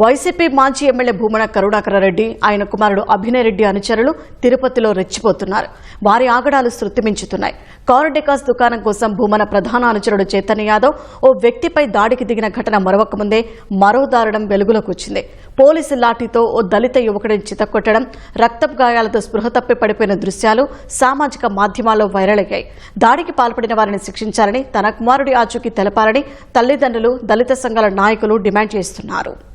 YCP మాజీ MLA Bhumana కరుణాకర రెడ్డి ఆయన కుమారుడు అభినయ్ రెడ్డి అనుచరులు తిరుపతిలో రెచ్చిపోతున్నారు. వారి ఆగడాలు శృతిమించుతున్నాయి. కారు డెకాస్ దుకాణం కోసం భూమన ప్రధాన అనుచరుడు చైతన్య యాదవ్ ఓ వ్యక్తిపై దాడికి దిగిన ఘటన మరొకముందే మరో దారుణం వెలుగులోకి వచ్చింది. పోలీసు లాఠీతో ఓ దళిత యువకుడిని చితక్కొట్టడం రక్తపు గాయాలతో స్పృహ తప్పి పడిపోయిన దృశ్యాలు సామాజిక మాధ్యమాల్లో వైరల్ అయ్యాయి. దాడికి పాల్పడిన వారిని శిక్షించాలని తన కుమారుడి ఆచూకీ తెలపాలని తల్లిదండ్రులు దళిత సంఘాల నాయకులు డిమాండ్ చేస్తున్నారు.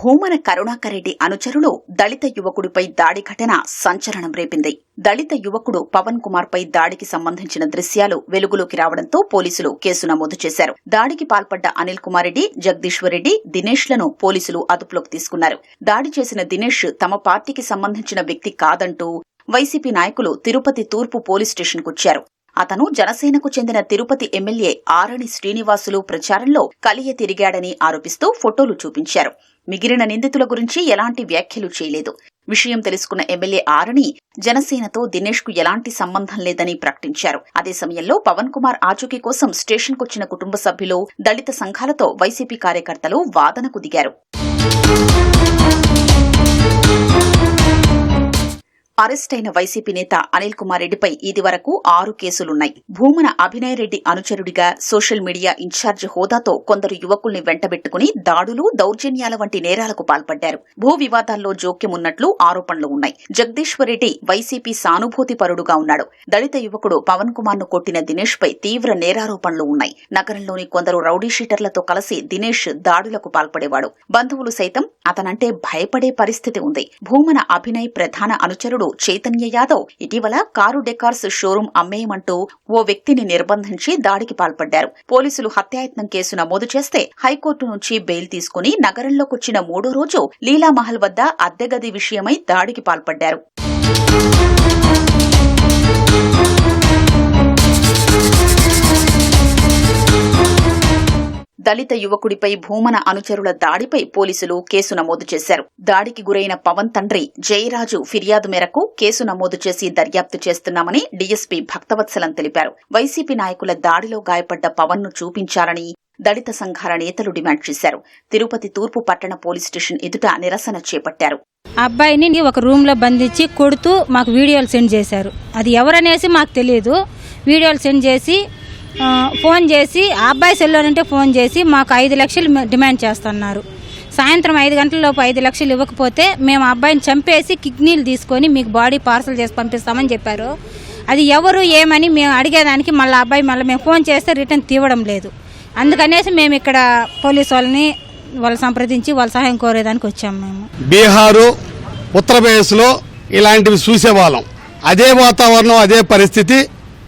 భూమన కరుణాకరెడ్డి అనుచరులు దళిత యువకుడిపై దాడి ఘటన సంచలనం రేపింది. దళిత యువకుడు పవన్ కుమార్ పై దాడికి సంబంధించిన దృశ్యాలు వెలుగులోకి రావడంతో పోలీసులు కేసు నమోదు చేశారు. దాడికి పాల్పడ్డ అనిల్ కుమార్ రెడ్డి జగదీశ్వర్ రెడ్డి దినేష్లను పోలీసులు అదుపులోకి తీసుకున్నారు. దాడి చేసిన దినేష్ తమ పార్టీకి సంబంధించిన వ్యక్తి కాదంటూ వైసీపీ నాయకులు తిరుపతి తూర్పు పోలీస్ స్టేషన్కొచ్చారు. అతను జనసేనకు చెందిన తిరుపతి ఎమ్మెల్యే ఆరణి శ్రీనివాసులు ప్రచారంలో కలియ తిరిగాడని ఆరోపిస్తూ ఫోటోలు చూపించారు. మిగిలిన నిందితుల గురించి ఎలాంటి వ్యాఖ్యలు చేయలేదు. విషయం తెలుసుకున్న ఎమ్మెల్యే ఆరణి జనసేనతో దినేష్కు ఎలాంటి సంబంధం లేదని ప్రకటించారు. అదే సమయంలో పవన్ కుమార్ ఆచూకీ కోసం స్టేషన్కొచ్చిన కుటుంబ సభ్యులు దళిత సంఘాలతో వైసీపీ కార్యకర్తలు వాదనకు దిగారు. అరెస్ట్ అయిన వైసీపీ నేత అనిల్ కుమార్ రెడ్డిపై ఇదివరకు ఆరు కేసులున్నాయి. భూమన అభినయ్ రెడ్డి అనుచరుడిగా సోషల్ మీడియా ఇన్ఛార్జ్ హోదాతో కొందరు యువకుల్ని వెంటబెట్టుకుని దాడులు దౌర్జన్యాల వంటి నేరాలకు పాల్పడ్డారు. భూ వివాదాల్లో జోక్యం ఉన్నట్లు ఆరోపణలు ఉన్నాయి. జగదీశ్వర్ రెడ్డి వైసీపీ సానుభూతి పరుడుగా ఉన్నాడు. దళిత యువకుడు పవన్ కుమార్ను కొట్టిన దినేష్ పై తీవ్ర నేరారోపణలు ఉన్నాయి. నగరంలోని కొందరు రౌడీ షీటర్లతో కలిసి దినేష్ దాడులకు పాల్పడేవాడు. బంధువులు సైతం అతనంటే భయపడే పరిస్థితి ఉంది. భూమన అభినయ్ ప్రధాన అనుచరుడు చైతన్య యాదవ్ ఇటీవల కారు డెకార్స్ షోరూం అమ్మేయమంటూ ఓ వ్యక్తిని నిర్బంధించి దాడికి పాల్పడ్డారు. పోలీసులు హత్యాయత్నం కేసు నమోదు చేస్తే హైకోర్టు నుంచి బెయిల్ తీసుకుని నగరంలోకొచ్చిన మూడో రోజు లీలామహల్ వద్ద అద్దెగది విషయమై దాడికి పాల్పడ్డారు. దళిత యువకుడిపై భూమన అనుచరుల దాడిపై పోలీసులు కేసు నమోదు చేశారు. దాడికి గురైన పవన్ తండ్రి జయరాజు ఫిర్యాదు మేరకు కేసు నమోదు చేసి దర్యాప్తు చేస్తున్నామని డీఎస్పీ భక్తవత్సలం తెలిపారు. వైసీపీ నాయకుల దాడిలో గాయపడ్డ పవన్ను చూపించాలని దళిత సంఘాల నేతలు డిమాండ్ చేశారు. తిరుపతి తూర్పు పట్టణ పోలీస్ స్టేషన్ ఎదుట నిరసన చేపట్టారు. అబ్బాయిని ఒక రూమ్లో బంధించి కొడుతూ మాకు వీడియోలు సెండ్ చేశారు. అది ఎవరనేసి మాకు తెలియదు. వీడియోలు సెండ్ చేసి ఫోన్ చేసి ఆ అబ్బాయి సెల్లోనంటే ఫోన్ చేసి మాకు ఐదు లక్షలు డిమాండ్ చేస్తున్నారు. సాయంత్రం ఐదు గంటల లోపు ఐదు లక్షలు ఇవ్వకపోతే మేము అబ్బాయిని చంపేసి కిడ్నీలు తీసుకొని మీకు బాడీ పార్సల్ చేసి పంపిస్తామని చెప్పారు. అది ఎవరు ఏమని మేము అడిగేదానికి మళ్ళీ అబ్బాయి మళ్ళీ మేము ఫోన్ చేస్తే రిటర్న్ తీవడం లేదు. అందుకనేసి మేము ఇక్కడ పోలీసు వాళ్ళని వాళ్ళు సంప్రదించి వాళ్ళ సహాయం కోరేదానికి వచ్చాము మేము. బీహారు ఉత్తరప్రదేశ్లో ఇలాంటివి చూసేవాళ్ళం. అదే వాతావరణం అదే పరిస్థితి.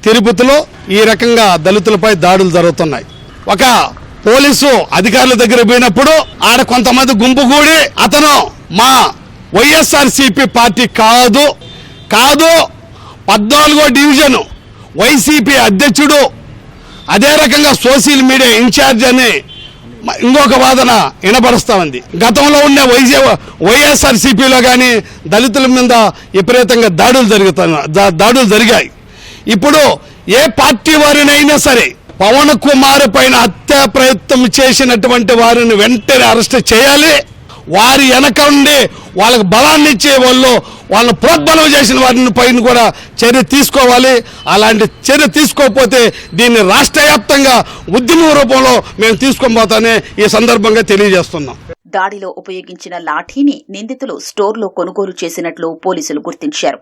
తిరుపతిలో ఈ రకంగా దళితులపై దాడులు జరుగుతున్నాయి. ఒక పోలీసు అధికారుల దగ్గర పోయినప్పుడు ఆడ కొంతమంది గుంపు కూడి అతను మా వైఎస్ఆర్ పార్టీ కాదు కాదు పద్నాలుగో డివిజన్ వైసీపీ అధ్యక్షుడు అదే రకంగా సోషల్ మీడియా ఇన్ఛార్జ్ అని ఇంకొక వాదన వినపరుస్తా ఉంది. గతంలో ఉన్న వైజే వైఎస్ఆర్ సిపిలో కానీ దళితుల మీద విపరీతంగా దాడులు జరుగుతున్న దా- దాడులు జరిగాయి. ఇప్పుడు ఏ పార్టీ వారినైనా సరే పవన్ కుమార్ పైన హత్యా ప్రయత్నం చేసినటువంటి వారిని వెంటనే అరెస్ట్ చేయాలి. వారి వెనక ఉండి వాళ్ళకి బలాన్ని ఇచ్చే వాళ్ళు వాళ్ళని ప్రోద్బలం చేసిన వారిని పైన కూడా చర్య తీసుకోవాలి. అలాంటి చర్య తీసుకోకపోతే దీన్ని రాష్ట్ర వ్యాప్తంగా ఉద్యమ రూపంలో మేము తీసుకొని పోతానే ఈ సందర్భంగా తెలియజేస్తున్నాం. దాడిలో ఉపయోగించిన లాఠీని నిందితులు స్టోర్లో కొనుగోలు చేసినట్లు పోలీసులు గుర్తించారు.